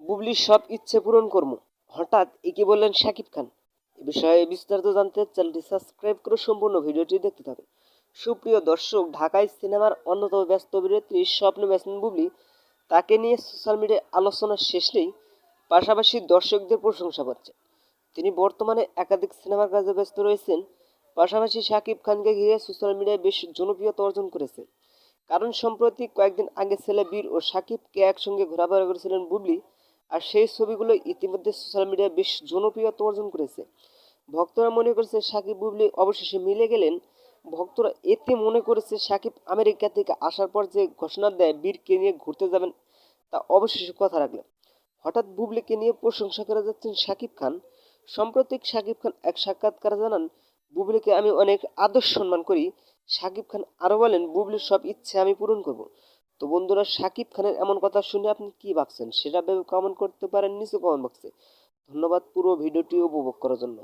বুবলির সব ইচ্ছে পূরণ করব হঠাৎ একে বললেন শাকিব খান। এ বিষয়ে বিস্তারিত জানতে চ্যানেলটি সাবস্ক্রাইব করে সম্পূর্ণ ভিডিওটি দেখতে থাকুন। সুপ্রিয় দর্শক, ঢাকায় সিনেমার অন্যতম ব্যস্ত অভিনেত্রী স্বপ্ন ব্যস্ত বুবলি, তাকে নিয়ে সোশ্যাল মিডিয়ায় আলোচনা শেষ নেই, পাশাপাশি দর্শকদের প্রশংসা করছে তিনি বর্তমানে একাধিক সিনেমার কাজে ব্যস্ত রয়েছেন, পাশাপাশি শাকিব খানকে ঘিরে সোশ্যাল মিডিয়ায় বেশ জনপ্রিয়তা অর্জন করেছে কারণ সম্প্রতি কয়েকদিন আগে ছেলে বীর ও সাকিবকে একসঙ্গে ঘোরাফেরা করেছিলেন বুবলি আর সেই ছবিগুলো ইতিমধ্যে সোশ্যাল মিডিয়ায় বেশ জনপ্রিয়তা অর্জন করেছে। ভক্তরা মনে করছে সাকিব বুবলি অবশেষে মিলে গেলেন। ভক্তরা এতে মনে করেছে সাকিব আমেরিকা থেকে আসার পর যে ঘোষণা দেয়, বীরকে নিয়ে ঘুরতে যাবেন, তা অবশেষে কথা রাখলেন। হঠাৎ বুবলিকে নিয়ে প্রশংসা করে যাচ্ছেন সাকিব খান। সাম্প্রতিক সাকিব খান এক সাক্ষাৎকারে জানান, বুবলিকে আমি অনেক আদর্শ সম্মান করি। সাকিব খান আরও বলেন, বুবলির সব ইচ্ছে আমি পূরণ করব। তো বন্ধুরা, সাকিব খানের এমন কথা শুনে আপনি কি ভাবছেন? সেটা ভেবে কমেন্ট করতে পারেন নিচে কমেন্ট বক্সে ধন্যবাদ পুরো ভিডিওটি উপভোগ করার জন্য।